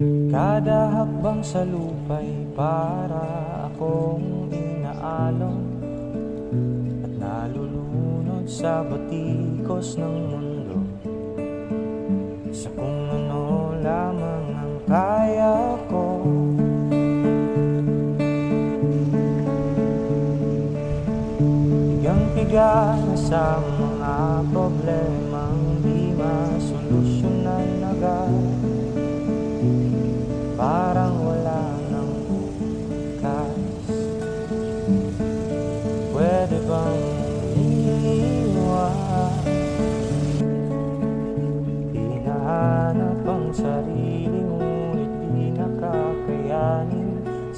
Kada hakbang sa lupa'y para akong inaalon At nalulunod sa batikos ng mundo. Sa kung ano lamang ang kaya ko. Pigang-piga na sa mga problemang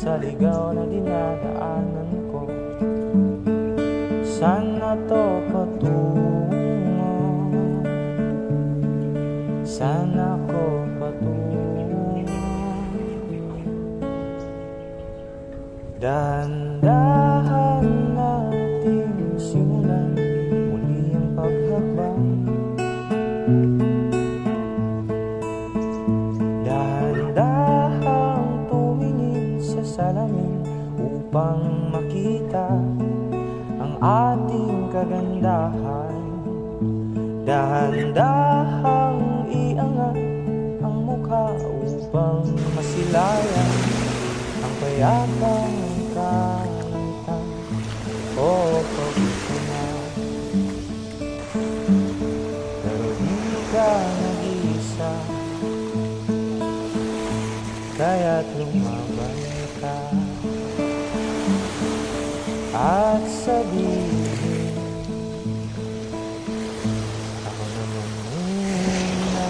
Sa ligaw na dinadaanan ko Saan na to patungo? Saan ako patungo? Dahan-dahan salamin Upang makita ang ating kagandahan. Dahan-dahang iangat ang mukha upang masilayan ang payapang kalangitan o pagkukunan Pero di ka nag-iisa. Kaya't lumaban kita at sabihin ako naman muna.